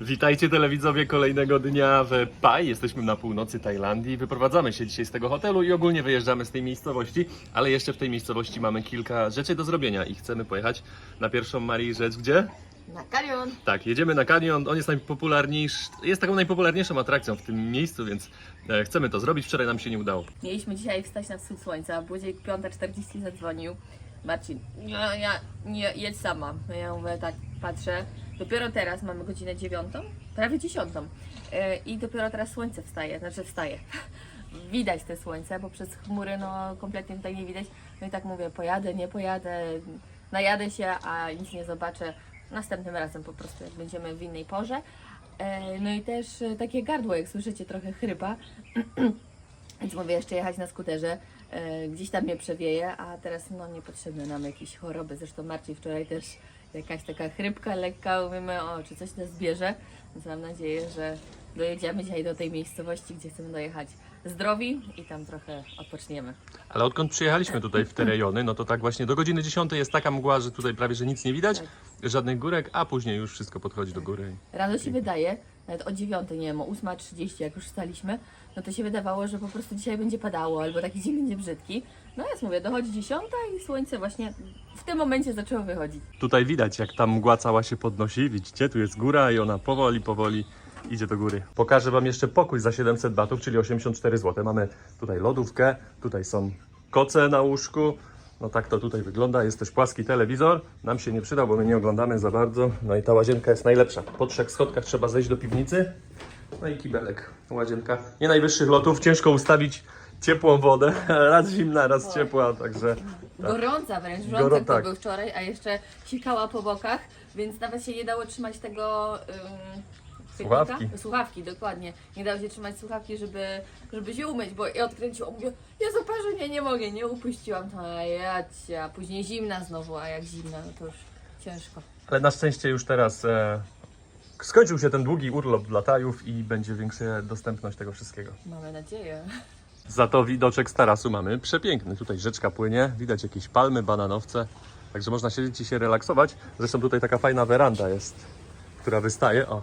Witajcie telewidzowie kolejnego dnia w Pai. Jesteśmy na północy Tajlandii. Wyprowadzamy się dzisiaj z tego hotelu i ogólnie wyjeżdżamy z tej miejscowości, ale jeszcze w tej miejscowości mamy kilka rzeczy do zrobienia i chcemy pojechać na pierwszą Marii rzecz, gdzie? Na kanion. Tak, jedziemy na kanion. On jest najpopularniejszy, jest taką najpopularniejszą atrakcją w tym miejscu, więc e, chcemy to zrobić. Wczoraj nam się nie udało. Mieliśmy dzisiaj wstać na wschód słońca. Budzik 5.40 zadzwonił. Marcin, ja, ja nie, jedź sama. No Ja mówię tak, patrzę. Dopiero teraz mamy godzinę dziewiątą, prawie dziesiątą. E, I dopiero teraz słońce wstaje, znaczy wstaje. Widać te słońce, bo przez chmury no kompletnie tutaj nie widać. No i tak mówię, pojadę, nie pojadę, najadę się, a nic nie zobaczę. Następnym razem po prostu, jak będziemy w innej porze. E, No i też e, takie gardło, jak słyszycie, trochę chrypa. Więc mówię jeszcze jechać na skuterze. Gdzieś tam mnie przewieje, a teraz no niepotrzebne nam jakieś choroby. Zresztą Marcin wczoraj też jakaś taka chrypka lekka, mówimy, o, czy coś nas bierze. Więc mam nadzieję, że dojedziemy dzisiaj do tej miejscowości, gdzie chcemy dojechać zdrowi i tam trochę odpoczniemy. Ale odkąd przyjechaliśmy tutaj w te rejony, no to tak właśnie do godziny 10 jest taka mgła, że tutaj prawie że nic nie widać, żadnych górek, a później już wszystko podchodzi do góry. Rano się wydaje, nawet o 9, nie wiem, o 8.30 jak już wstaliśmy, no to się wydawało, że po prostu dzisiaj będzie padało, albo taki dzień będzie brzydki. No więc mówię, dochodzi 10 i słońce właśnie w tym momencie zaczęło wychodzić. Tutaj widać, jak ta mgła cała się podnosi. Widzicie, tu jest góra i ona powoli, powoli idzie do góry. Pokażę Wam jeszcze pokój za 700 batów, czyli 84 zł. Mamy tutaj lodówkę, tutaj są koce na łóżku. No tak to tutaj wygląda. Jest też płaski telewizor. Nam się nie przydał, bo my nie oglądamy za bardzo. No i ta łazienka jest najlepsza. Po trzech schodkach trzeba zejść do piwnicy. No i kibelek, łazienka. Nie najwyższych lotów, ciężko ustawić ciepłą wodę. Raz zimna, raz ciepła, także... Gorąca wręcz, Gorą- żołądek tak. to był wczoraj, a jeszcze sikała po bokach, więc nawet się nie dało trzymać tego... ym, Słuchawki. Słuchawki, dokładnie. Nie dało się trzymać słuchawki, żeby, żeby się umyć, bo ja odkręciłam, mówię, ja zaparzę, nie, nie mogę, nie upuściłam to, a ja cię, a później zimna znowu, a jak zimna, no to już ciężko. Ale na szczęście już teraz e, skończył się ten długi urlop dla Tajów i będzie większa dostępność tego wszystkiego. Mamy nadzieję. Za to widoczek z tarasu mamy przepiękny. Tutaj rzeczka płynie, widać jakieś palmy, bananowce. Także można siedzieć i się relaksować. Zresztą tutaj taka fajna weranda jest, która wystaje. O.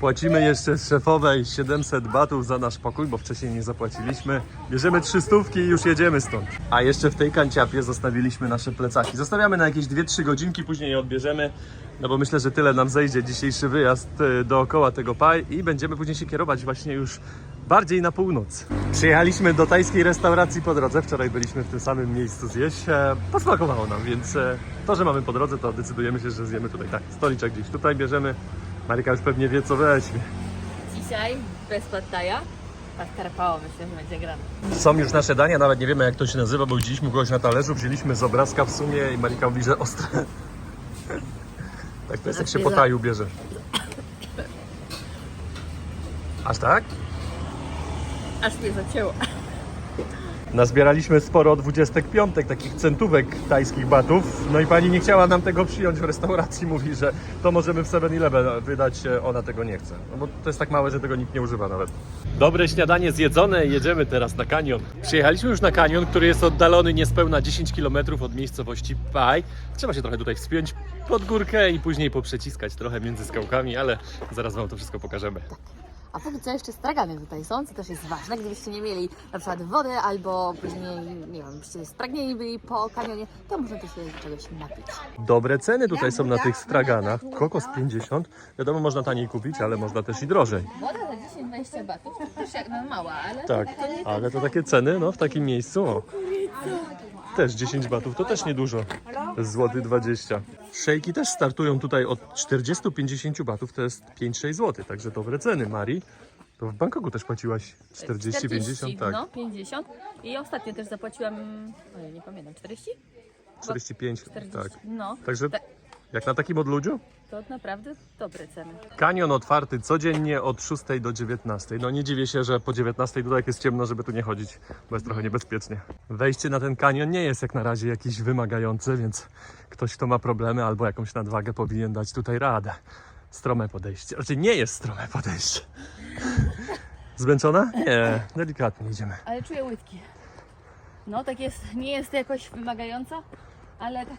Płacimy jeszcze z szefowej 700 batów za nasz pokój, bo wcześniej nie zapłaciliśmy. Bierzemy 300 i już jedziemy stąd. A jeszcze w tej kanciapie zostawiliśmy nasze plecaki. Zostawiamy na jakieś 2-3 godzinki, później je odbierzemy. No bo myślę, że tyle nam zejdzie dzisiejszy wyjazd e, dookoła tego Pai i będziemy później się kierować właśnie już bardziej na północ. Przyjechaliśmy do tajskiej restauracji po drodze. Wczoraj byliśmy w tym samym miejscu zjeść. E, Posmakowało nam, więc e, to, że mamy po drodze, to decydujemy się, że zjemy tutaj. Tak, stoliczek gdzieś tutaj bierzemy. Maryka już pewnie wie, co weźmie. Dzisiaj bez pattaja, paskarpało myślę, że będzie grane. Są już nasze dania, nawet nie wiemy jak to się nazywa, bo widzieliśmy kogoś na talerzu, wzięliśmy z obrazka w sumie i Marika mówi, że ostre. Tak to jest jak się po taju bierze. Aż tak? Aż mnie zacięło. Nazbieraliśmy sporo dwudziestek piątek, takich centówek tajskich batów. No i pani nie chciała nam tego przyjąć w restauracji. Mówi, że to możemy w 7-Eleven wydać, e, ona tego nie chce. No bo to jest tak małe, że tego nikt nie używa nawet. Dobre śniadanie zjedzone, jedziemy teraz na kanion. Przyjechaliśmy już na kanion, który jest oddalony niespełna 10 km od miejscowości Pai. Trzeba się trochę tutaj wspiąć pod górkę i później poprzeciskać trochę między skałkami, ale zaraz wam to wszystko pokażemy. A póki co jeszcze stragany tutaj są, co też jest ważne, gdybyście nie mieli na przykład wody albo później, nie wiem, byście spragnieni byli po kanionie, to można tu się czegoś napić. Dobre ceny tutaj są na tych straganach. Kokos 50. Wiadomo, można taniej kupić, ale można też i drożej. Woda za 10-20 batów, to też jak mała, ale Tak, ale to takie ceny, no w takim miejscu. O. Też 10 batów, to też niedużo. Złoty 20. Szejki też startują tutaj od 40-50 batów, to jest 5-6 zł, także dobre ceny. Mari, to w Bangkoku też płaciłaś 40-50, tak. No, 50. I ostatnio też zapłaciłam, ojej, nie pamiętam, 40? 45, 40. tak. No, Także Tak. Jak na takim odludziu? to naprawdę dobre ceny. Kanion otwarty codziennie od 6 do 19. No nie dziwię się, że po 19 tutaj jak jest ciemno, żeby tu nie chodzić, bo jest trochę niebezpiecznie. Wejście na ten kanion nie jest jak na razie jakiś wymagający, więc ktoś, kto ma problemy albo jakąś nadwagę powinien dać tutaj radę. Strome podejście. Znaczy nie jest strome podejście. Zmęczona? Nie, delikatnie idziemy. Ale czuję łydki. No, tak jest, nie jest jakoś wymagająco, ale tak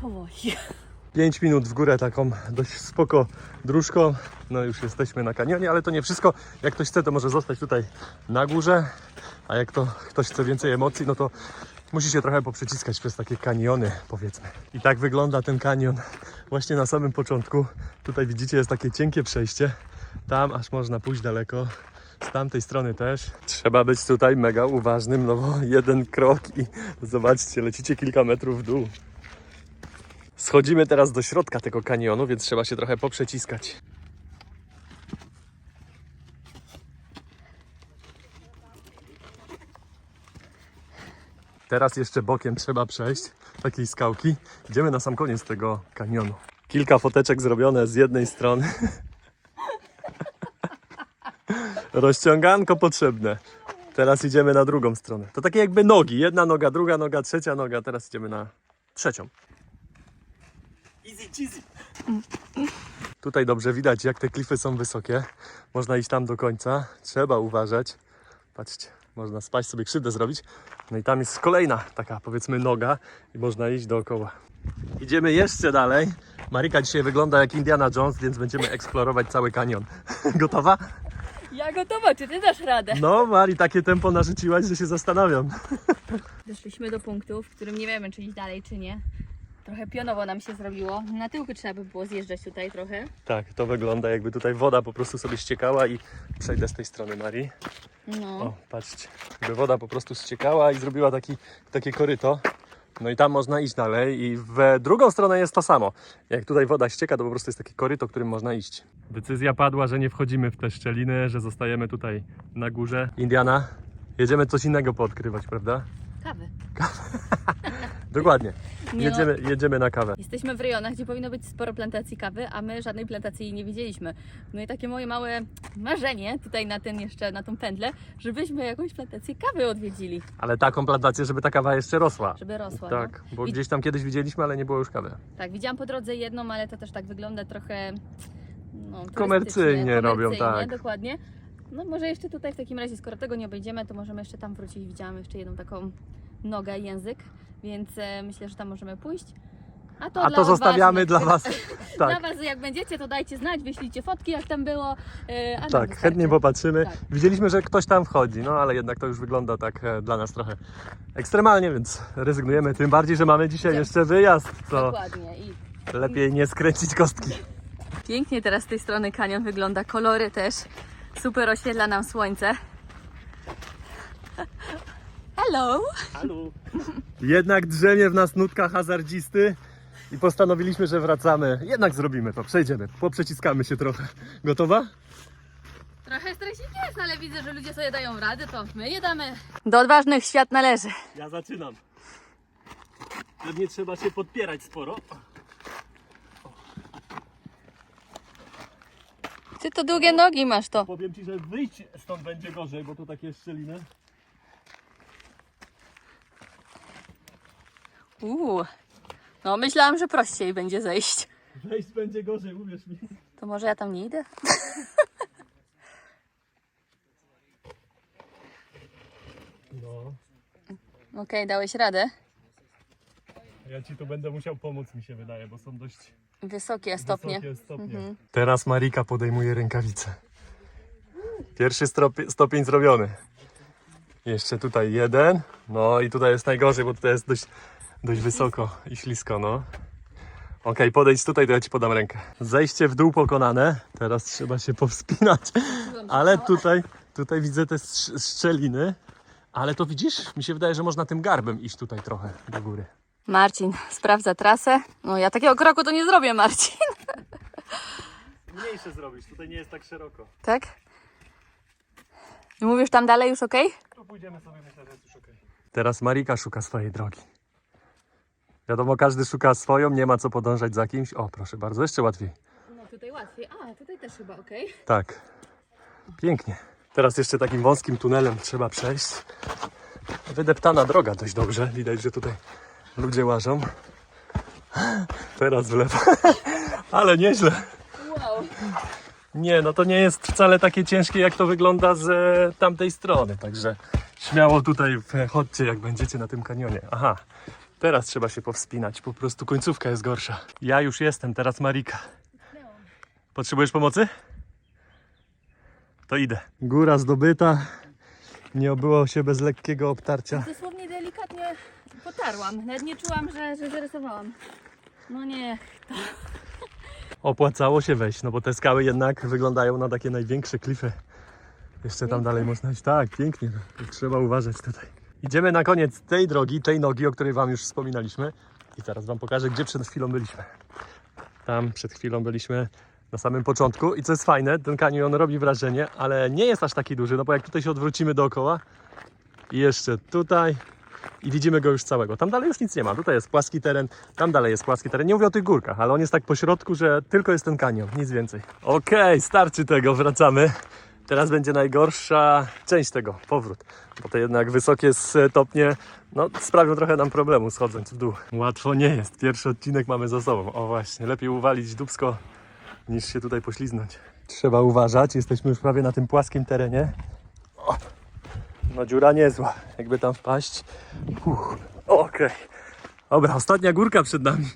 powoli. 5 minut w górę taką dość spoko dróżką. No już jesteśmy na kanionie, ale to nie wszystko. Jak ktoś chce, to może zostać tutaj na górze, a jak to ktoś chce więcej emocji, no to musi się trochę poprzeciskać przez takie kaniony, powiedzmy. I tak wygląda ten kanion właśnie na samym początku. Tutaj widzicie, jest takie cienkie przejście. Tam aż można pójść daleko. Z tamtej strony też. Trzeba być tutaj mega uważnym, no bo jeden krok i zobaczcie, lecicie kilka metrów w dół. Schodzimy teraz do środka tego kanionu, więc trzeba się trochę poprzeciskać. Teraz jeszcze bokiem trzeba przejść takiej skałki. Idziemy na sam koniec tego kanionu. Kilka foteczek zrobione z jednej strony. Rozciąganko potrzebne. Teraz idziemy na drugą stronę. To takie jakby nogi. Jedna noga, druga noga, trzecia noga. Teraz idziemy na trzecią. Tutaj dobrze widać, jak te klify są wysokie. Można iść tam do końca. Trzeba uważać. Patrzcie, można spaść sobie krzywdę zrobić. No i tam jest kolejna taka powiedzmy noga i można iść dookoła. Idziemy jeszcze dalej. Marika dzisiaj wygląda jak Indiana Jones, więc będziemy eksplorować cały kanion. Gotowa? Ja gotowa, czy ty dasz radę? No, Mari, takie tempo narzuciłaś, że się zastanawiam. Doszliśmy do punktu, w którym nie wiemy, czy iść dalej, czy nie. Trochę pionowo nam się zrobiło. Na tyłku trzeba by było zjeżdżać tutaj trochę. Tak, to wygląda jakby tutaj woda po prostu sobie ściekała i przejdę z tej strony Marii. No. O, patrzcie, jakby woda po prostu ściekała i zrobiła taki, takie koryto. No i tam można iść dalej i w drugą stronę jest to samo. Jak tutaj woda ścieka, to po prostu jest takie koryto, którym można iść. Decyzja padła, że nie wchodzimy w te szczeliny, że zostajemy tutaj na górze. Indiana, jedziemy coś innego poodkrywać, prawda? Kawy. Dokładnie. Nie Jedziemy, jedziemy na kawę. Jesteśmy w rejonach, gdzie powinno być sporo plantacji kawy, a my żadnej plantacji nie widzieliśmy. No i takie moje małe marzenie tutaj na ten jeszcze, na tą pętlę, żebyśmy jakąś plantację kawy odwiedzili, Ale taką plantację, żeby ta kawa jeszcze rosła. żeby rosła. Tak, no. bo gdzieś tam kiedyś widzieliśmy, ale nie było już kawy. Tak, widziałam po drodze jedną, ale to też tak wygląda trochę no, Komercyjnie robią, tak. dokładnie. No może jeszcze tutaj w takim razie, skoro tego nie obejdziemy, to możemy jeszcze tam wrócić. Widziałam jeszcze jedną taką nogę i język, więc e, myślę, że tam możemy pójść. A to, A dla to zostawiamy dla Was. Dla Tak, Was jak będziecie, to dajcie znać, wyślijcie fotki jak tam było. e, A tak, chętnie popatrzymy. Tak. Widzieliśmy, że ktoś tam wchodzi, no ale jednak to już wygląda tak e, dla nas trochę ekstremalnie, więc rezygnujemy. Tym bardziej, że mamy dzisiaj Tak. jeszcze wyjazd, co Dokładnie. I lepiej nie skręcić kostki. pięknie teraz z tej strony kanion wygląda, kolory też. Super oświetla nam słońce. Hello! Jednak drzemie w nas nutka hazardzisty i postanowiliśmy, że wracamy. Jednak zrobimy to, przejdziemy, poprzeciskamy się trochę. Gotowa? Trochę stresik jest, ale widzę, że ludzie sobie dają radę, to my je damy. Do odważnych świat należy. Ja zaczynam. Pewnie trzeba się podpierać sporo. Ty to długie nogi masz to. Powiem Ci, że wyjść stąd będzie gorzej, bo to takie szczeliny. Uuu. No myślałam, że prościej będzie zejść. Wejść będzie gorzej, uwierz mi. To może ja tam nie idę? No, Okej, dałeś radę. ja Ci tu będę musiał pomóc, mi się wydaje, bo są dość Wysokie stopnie. wysokie stopnie. Teraz Marika podejmuje rękawice. Pierwszy stopień zrobiony. Jeszcze tutaj jeden. No i tutaj jest najgorzej, bo tutaj jest dość, dość wysoko i ślisko, no. Okej, podejdź tutaj, to ja Ci podam rękę. Zejście w dół pokonane. Teraz trzeba się powspinać. Ale tutaj, tutaj widzę te szczeliny. Ale to widzisz? Mi się wydaje, że można tym garbem iść tutaj trochę do góry. Marcin sprawdza trasę. No ja takiego kroku to nie zrobię, Marcin. Mniejsze zrobić, tutaj nie jest tak szeroko. Tak? I mówisz tam dalej już ok? Tu pójdziemy sobie, myślę, że jest już okej. Teraz Marika szuka swojej drogi. Wiadomo, każdy szuka swoją, nie ma co podążać za kimś. O, proszę bardzo, jeszcze łatwiej. No tutaj łatwiej. A, tutaj też chyba ok. Tak. Pięknie. Teraz jeszcze takim wąskim tunelem trzeba przejść. Wydeptana droga dość dobrze. Widać, że tutaj ludzie łażą. Teraz w lewo. Ale nieźle. Wow. Nie, no to nie jest wcale takie ciężkie, jak to wygląda z e, tamtej strony. Także śmiało tutaj chodźcie, jak będziecie na tym kanionie. Aha, Teraz trzeba się powspinać, po prostu końcówka jest gorsza. Ja już jestem, teraz Marika. Potrzebujesz pomocy? To idę. Góra zdobyta. Nie obyło się bez lekkiego obtarcia. Dosłownie delikatnie potarłam. Nawet nie czułam, że, że zarysowałam. No nie. Opłacało się wejść, no bo te skały jednak wyglądają na takie największe klify. Jeszcze tam dalej można iść. Tak, pięknie. No. Trzeba uważać tutaj. Idziemy na koniec tej drogi, tej nogi, o której Wam już wspominaliśmy. I zaraz Wam pokażę, gdzie przed chwilą byliśmy. Tam przed chwilą byliśmy na samym początku. I co jest fajne, ten kanion robi wrażenie, ale nie jest aż taki duży, no bo jak tutaj się odwrócimy dookoła i jeszcze tutaj i widzimy go już całego. Tam dalej już nic nie ma. Tutaj jest płaski teren, tam dalej jest płaski teren. Nie mówię o tych górkach, ale on jest tak po środku, że tylko jest ten kanion, nic więcej. Okej, starczy tego, wracamy. Teraz będzie najgorsza część tego, powrót. Bo te jednak wysokie stopnie no, sprawią trochę nam problemu schodząc w dół. Łatwo nie jest. Pierwszy odcinek mamy za sobą. O właśnie, lepiej uwalić dubsko niż się tutaj pośliznąć. Trzeba uważać, jesteśmy już prawie na tym płaskim terenie. O, no dziura niezła, jakby tam wpaść. Okej. Dobra, ostatnia górka przed nami.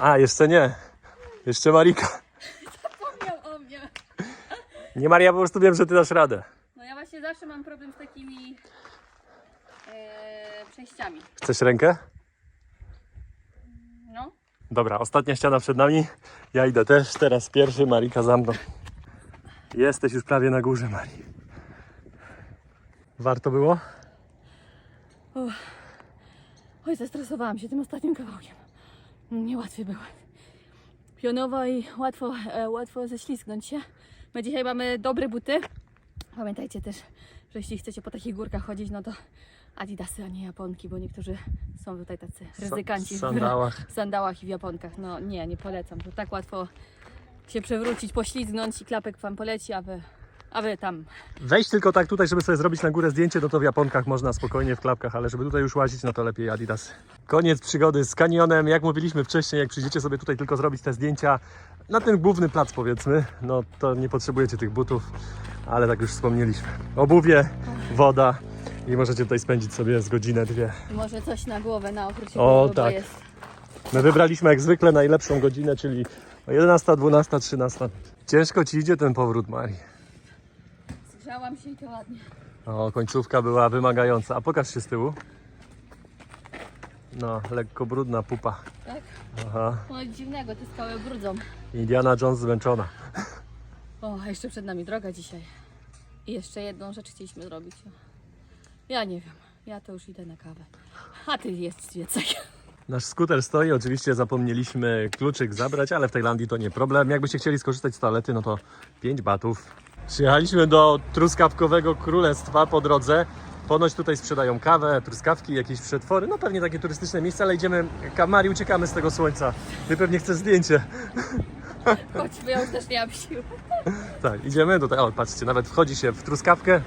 A, jeszcze nie. Jeszcze Marika. Nie Maria, po prostu wiem, że ty dasz radę. No ja właśnie zawsze mam problem z takimi e, przejściami. Chcesz rękę? No. Dobra, ostatnia ściana przed nami. Ja idę też, teraz pierwszy, Marika za mną. Jesteś już prawie na górze, Marii. Warto było? Oj, zestresowałam się tym ostatnim kawałkiem. Niełatwy był. Pionowo i łatwo, e, łatwo ześlizgnąć się. My dzisiaj mamy dobre buty. Pamiętajcie też, że jeśli chcecie po takich górkach chodzić, no to adidasy, a nie japonki, bo niektórzy są tutaj tacy ryzykanci w sandałach. w sandałach i w japonkach. No nie, nie polecam. To tak łatwo się przewrócić, poślizgnąć i klapek wam poleci, a wy, a wy tam Wejść tylko tak tutaj, żeby sobie zrobić na górę zdjęcie, no to w japonkach można spokojnie w klapkach, ale żeby tutaj już łazić, no to lepiej Adidas. Koniec przygody z kanionem. Jak mówiliśmy wcześniej, jak przyjdziecie sobie tutaj tylko zrobić te zdjęcia na ten główny plac powiedzmy, no to nie potrzebujecie tych butów, ale tak już wspomnieliśmy. Obuwie, woda i możecie tutaj spędzić sobie z godzinę, dwie. może coś na głowę, na okrucie O, głowy, bo tak. jest My wybraliśmy jak zwykle najlepszą godzinę, czyli o 11, 12, 13. Ciężko Ci idzie ten powrót, Marii. Zgrzałam się i to ładnie. O, końcówka była wymagająca. A pokaż się z tyłu. No, lekko brudna pupa. Tak? Aha. No nic dziwnego, te skały brudzą. Indiana Jones zmęczona. O, a jeszcze przed nami droga dzisiaj. I jeszcze jedną rzecz chcieliśmy zrobić. Ja nie wiem. Ja to już idę na kawę. A ty jest więcej. Nasz skuter stoi, oczywiście zapomnieliśmy kluczyk zabrać, ale w Tajlandii to nie problem. Jakbyście chcieli skorzystać z toalety, no to 5 batów. Przyjechaliśmy do truskawkowego królestwa po drodze. Ponoć tutaj sprzedają kawę, truskawki, jakieś przetwory, no pewnie takie turystyczne miejsca, ale idziemy, Kamari, uciekamy z tego słońca. Ty pewnie chcesz zdjęcie. Chodźmy, ja już też nie mam sił. Tak, idziemy tutaj. O, patrzcie, nawet wchodzi się w truskawkę,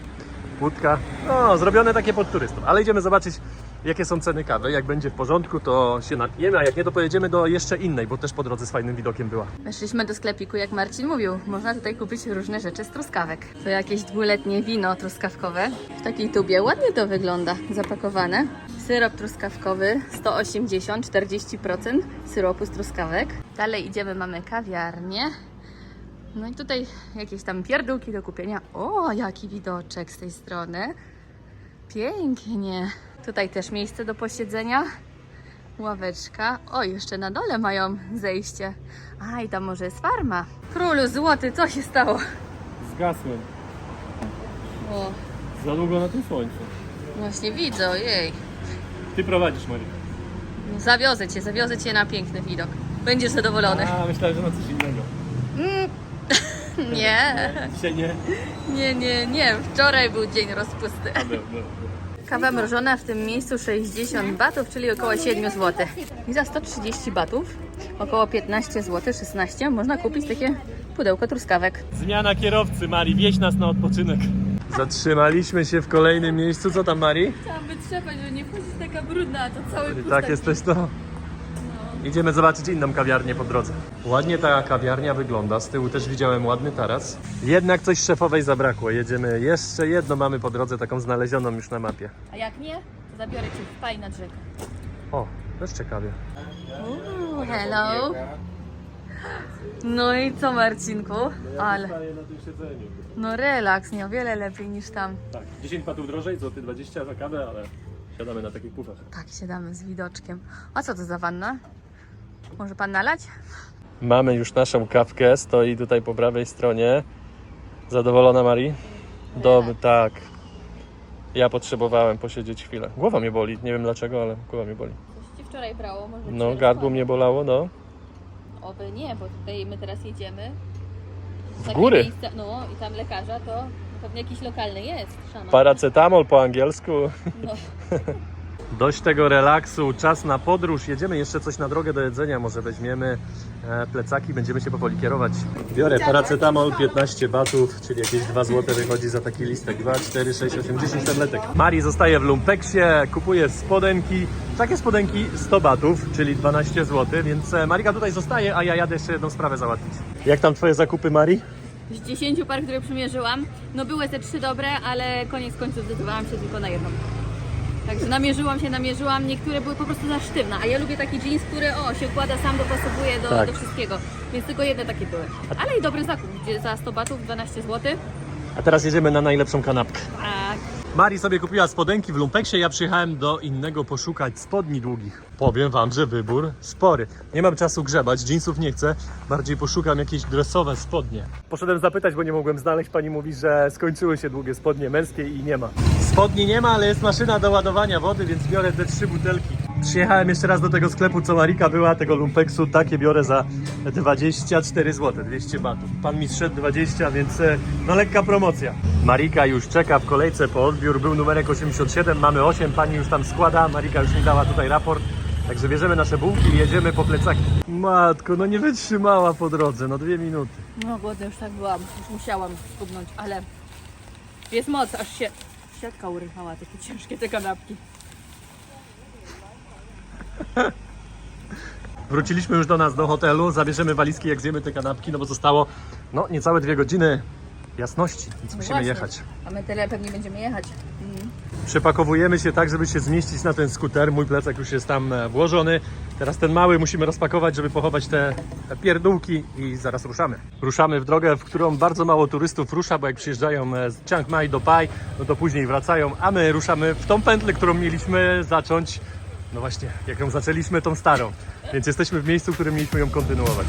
łódka. No, zrobione takie pod turystów. Ale idziemy zobaczyć, jakie są ceny kawy. Jak będzie w porządku, to się napijemy, a jak nie, to pojedziemy do jeszcze innej, bo też po drodze z fajnym widokiem była. Weszliśmy do sklepiku, jak Marcin mówił. Można tutaj kupić różne rzeczy z truskawek. To jakieś dwuletnie wino truskawkowe. W takiej tubie ładnie to wygląda, zapakowane. Syrop truskawkowy 180, 40% syropu z truskawek. Dalej idziemy, mamy kawiarnię. No i tutaj jakieś tam pierdółki do kupienia. O, jaki widoczek z tej strony. Pięknie. Tutaj też miejsce do posiedzenia. Ławeczka. O, jeszcze na dole mają zejście. A, i tam może jest farma. Królu złoty, co się stało? Zgasłem. O, Za długo na tym słońcu. właśnie widzę, jej. Ty prowadzisz, Maria. Zawiozę cię, zawiozę cię na piękny widok. Będziesz zadowolony. A, myślałem, że na coś innego. Nie, Dzisiaj nie. nie, nie, nie. Wczoraj był dzień rozpusty. A. Kawa mrożona w tym miejscu 60 batów, czyli około 7 zł. I za 130 batów, około 15 zł, 16, można kupić takie pudełko truskawek. Zmiana kierowcy, Mari, wieź nas na odpoczynek. Zatrzymaliśmy się w kolejnym miejscu. Co tam, Mari? Chciałam wytrzepać, że nie wchodzić taka brudna, a to cały I tak jesteś to. Idziemy zobaczyć inną kawiarnię po drodze. Ładnie ta kawiarnia wygląda. Z tyłu też widziałem ładny taras. Jednak coś szefowej zabrakło. Jedziemy jeszcze jedno mamy po drodze, taką znalezioną już na mapie. A jak nie, to zabiorę cię w paj nad rzekę. O, Też ciekawie. Uuu, hello. No i co Marcinku? Ale, na tym siedzeniu. no relaks, nie o wiele lepiej niż tam. Tak, 10 patów drożej, złoty 20 za kawę, ale siadamy na takich pufach. Tak, siadamy z widoczkiem. A co to za wanna? Może pan nalać? Mamy już naszą kawkę, stoi tutaj po prawej stronie. Zadowolona Marii? Dobry, tak. Ja potrzebowałem posiedzieć chwilę. Głowa mnie boli, nie wiem dlaczego, ale głowa mnie boli. Coś ci wczoraj brało, może No, gardło mnie bolało, no. Oby nie, bo tutaj my teraz jedziemy. W takie góry. Miejsca, no i tam lekarza to pewnie jakiś lokalny jest. Szaman. Paracetamol po angielsku. No. Dość tego relaksu, czas na podróż. Jedziemy jeszcze coś na drogę do jedzenia, może weźmiemy e, plecaki, będziemy się powoli kierować. Biorę paracetamol 15 batów, czyli jakieś 2 zł wychodzi za taki listek. 2, 4, 6, 8, 10 tabletek. Mari zostaje w lumpeksie, kupuje spodenki. Takie spodenki 100 batów, czyli 12 zł, więc e, Marika tutaj zostaje, a ja jadę jeszcze jedną sprawę załatwić. Jak tam twoje zakupy, Mari? Z 10 par, które przymierzyłam, no były te trzy dobre, ale koniec końców zdecydowałam się tylko na jedną. Także namierzyłam się, namierzyłam. Niektóre były po prostu za sztywne, a ja lubię taki jeans, który o, się układa sam, dopasowuje do, Tak. do wszystkiego. Więc tylko jedne takie były. Ale i dobry zakup, gdzie za 100 batów 12 zł. A teraz jedziemy na najlepszą kanapkę. A Mari sobie kupiła spodenki w lumpeksie, ja przyjechałem do innego poszukać spodni długich. Powiem wam, że wybór spory. Nie mam czasu grzebać, jeansów nie chcę, bardziej poszukam jakieś dresowe spodnie. Poszedłem zapytać, bo nie mogłem znaleźć, pani mówi, że skończyły się długie spodnie męskie i nie ma. Spodni nie ma, ale jest maszyna do ładowania wody, więc biorę te trzy butelki. Przyjechałem jeszcze raz do tego sklepu, co Marika była, tego lumpeksu, takie biorę za 24 zł, 200 batów. Pan mi zszedł 20, więc e, no lekka promocja. Marika już czeka w kolejce po odbiór, był numerek 87, mamy 8, pani już tam składa, Marika już mi dała tutaj raport. Także bierzemy nasze bułki i jedziemy po plecaki. Matko, no nie wytrzymała po drodze, no dwie minuty. no głodna już tak byłam, już musiałam skubnąć, ale jest moc, aż się siatka urywała, takie ciężkie te kanapki. Wróciliśmy już do nas do hotelu, zabierzemy walizki jak zjemy te kanapki, no bo zostało no niecałe dwie godziny jasności, więc No musimy właśnie. jechać. A my tyle pewnie będziemy jechać. Mm. Przepakowujemy się tak, żeby się zmieścić na ten skuter. Mój plecak już jest tam e, włożony. Teraz ten mały musimy rozpakować, żeby pochować te te pierdółki i zaraz ruszamy. Ruszamy w drogę, w którą bardzo mało turystów rusza, bo jak przyjeżdżają e, z Chiang Mai do Pai, no to później wracają, a my ruszamy w tą pętlę, którą mieliśmy zacząć, no właśnie, jak ją zaczęliśmy, tą starą. Więc jesteśmy w miejscu, w którym mieliśmy ją kontynuować.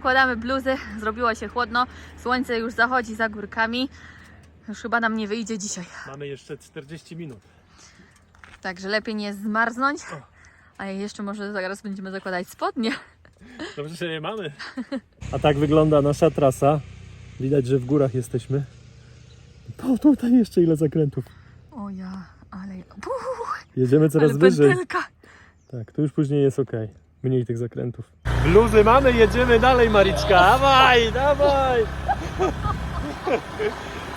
Zakładamy bluzy, zrobiło się chłodno, słońce już zachodzi za górkami. Już chyba nam nie wyjdzie dzisiaj. Mamy jeszcze 40 minut. Także lepiej nie zmarznąć. A jeszcze może zaraz będziemy zakładać spodnie. Dobrze, że nie mamy. A tak wygląda nasza trasa. Widać, że w górach jesteśmy. O, tutaj jeszcze ile zakrętów. O ja, ale... Uuu, Jedziemy coraz ale wyżej. pętelka. Tak, tu już później jest ok. Mniej tych zakrętów. Bluzy mamy, jedziemy dalej, Mariczka. Dawaj, dawaj.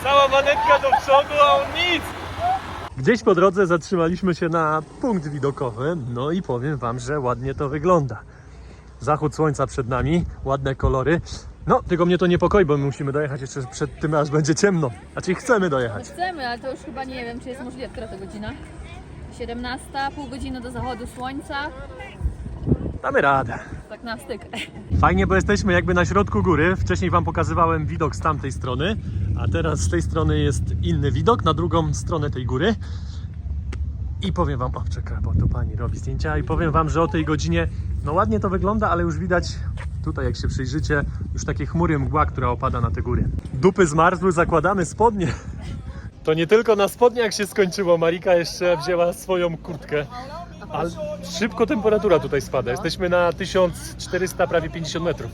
Cała manetka do przodu, a on nic. Gdzieś po drodze zatrzymaliśmy się na punkt widokowy, no i powiem Wam, że ładnie to wygląda. Zachód słońca przed nami, ładne kolory. No, tylko mnie to niepokoi, bo my musimy dojechać jeszcze przed tym, aż będzie ciemno. Znaczy chcemy dojechać. Chcemy, ale to już chyba nie wiem, czy jest możliwe. Która to godzina? 17, pół godziny do zachodu słońca. Damy radę. Tak na styk. Fajnie, bo jesteśmy jakby na środku góry. Wcześniej Wam pokazywałem widok z tamtej strony, a teraz z tej strony jest inny widok, na drugą stronę tej góry. I powiem Wam, o czekaj, bo to Pani robi zdjęcia i powiem Wam, że o tej godzinie, no ładnie to wygląda, ale już widać tutaj, jak się przyjrzycie, już takie chmury mgła, która opada na te góry. Dupy zmarzły, zakładamy spodnie. To nie tylko na spodniach się skończyło, Marika jeszcze wzięła swoją kurtkę. Ale szybko temperatura tutaj spada. Jesteśmy na 1400, prawie 50 metrów.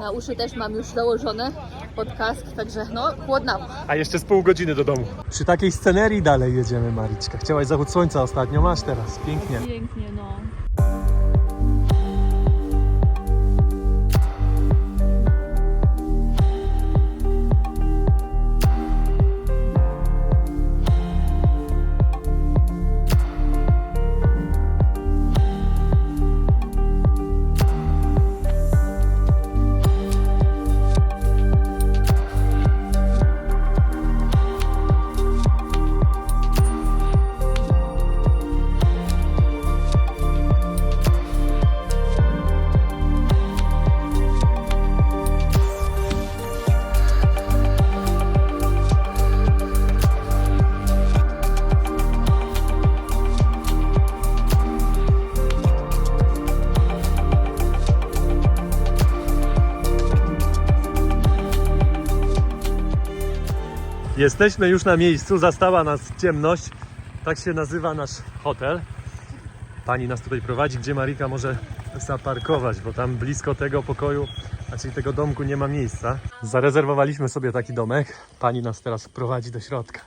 Na uszy też mam już założone pod kask, także no chłodnawo. A jeszcze z pół godziny do domu. Przy takiej scenerii dalej jedziemy, Mariczka. Chciałaś zachód słońca ostatnio, masz teraz. Pięknie. Pięknie, no. Jesteśmy już na miejscu, zastała nas ciemność. Tak się nazywa nasz hotel. Pani nas tutaj prowadzi, gdzie Marika może zaparkować, bo tam blisko tego pokoju, znaczy tego domku nie ma miejsca. Zarezerwowaliśmy sobie taki domek. Pani nas teraz prowadzi do środka.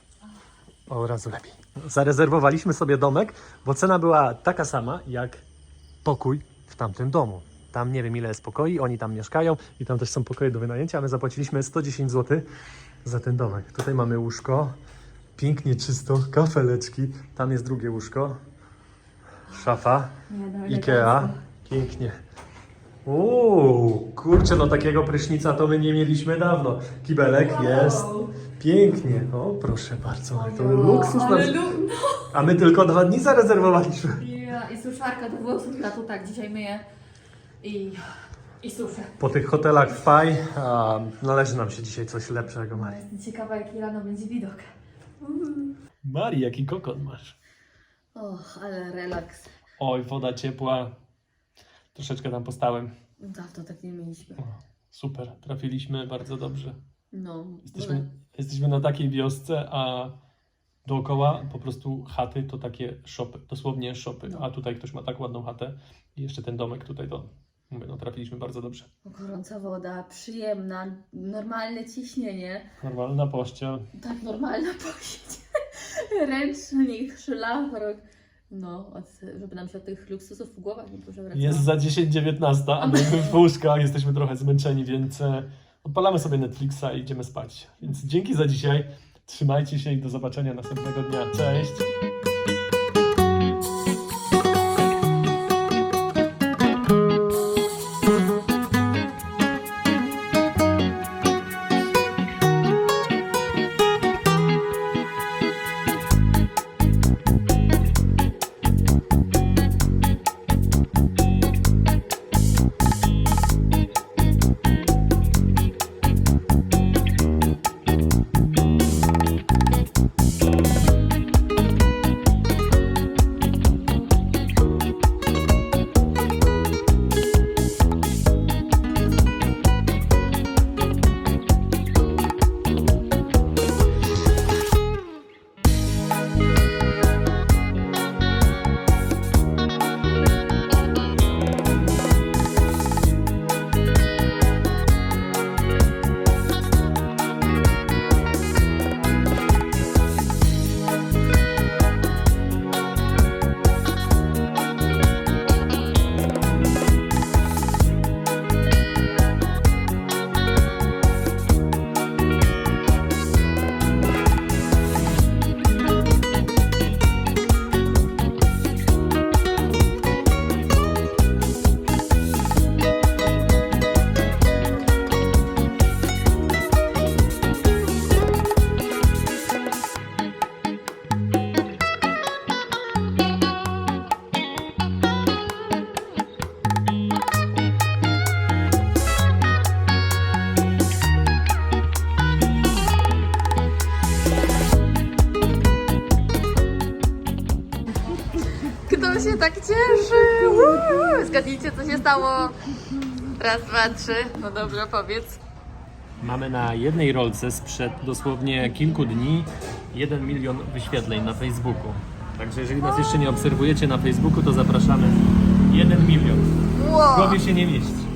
O, razu lepiej. Zarezerwowaliśmy sobie domek, bo cena była taka sama jak pokój w tamtym domu. Tam nie wiem ile jest pokoi, oni tam mieszkają i tam też są pokoje do wynajęcia, my zapłaciliśmy 110 zł za ten domek. Tutaj mamy łóżko, pięknie czysto, kafeleczki, tam jest drugie łóżko, szafa, Ikea, pięknie. Uuu, kurczę, no takiego prysznica to my nie mieliśmy dawno. Kibelek jest, pięknie. O, proszę bardzo, ale to luksus. nam- A my tylko dwa dni zarezerwowaliśmy. Ja, I suszarka do włosów, ja tu tak dzisiaj myję i, i suszę. Po tych hotelach w Paj a, należy nam się dzisiaj coś lepszego, No, Mari. jestem ciekawa, jaki rano będzie widok. Mari, jaki kokon masz. Och, ale relaks. Oj, woda ciepła. Troszeczkę tam postałem. Dawno tak nie mieliśmy. Super, trafiliśmy bardzo dobrze. No, Jesteśmy, jesteśmy na takiej wiosce, a dookoła po prostu chaty to takie szopy, dosłownie szopy. A tutaj ktoś ma tak ładną chatę i jeszcze ten domek tutaj to, mówię, no trafiliśmy bardzo dobrze. Gorąca woda, przyjemna, normalne ciśnienie. Normalna pościel. Tak, normalna posieć. Ręcznik, szlafrok. No, od, żeby nam się od tych luksusów w głowach nie przewracało. Jest za 10-19, a my w łóżkach jesteśmy trochę zmęczeni, więc e, odpalamy sobie Netflixa i idziemy spać. Więc dzięki za dzisiaj. Trzymajcie się i do zobaczenia następnego dnia. Cześć! Raz, dwa, trzy. No dobrze, powiedz. Mamy na jednej rolce sprzed dosłownie kilku dni 1 milion wyświetleń na Facebooku. Także jeżeli nas jeszcze nie obserwujecie na Facebooku, to zapraszamy 1 milion. W głowie się nie mieści.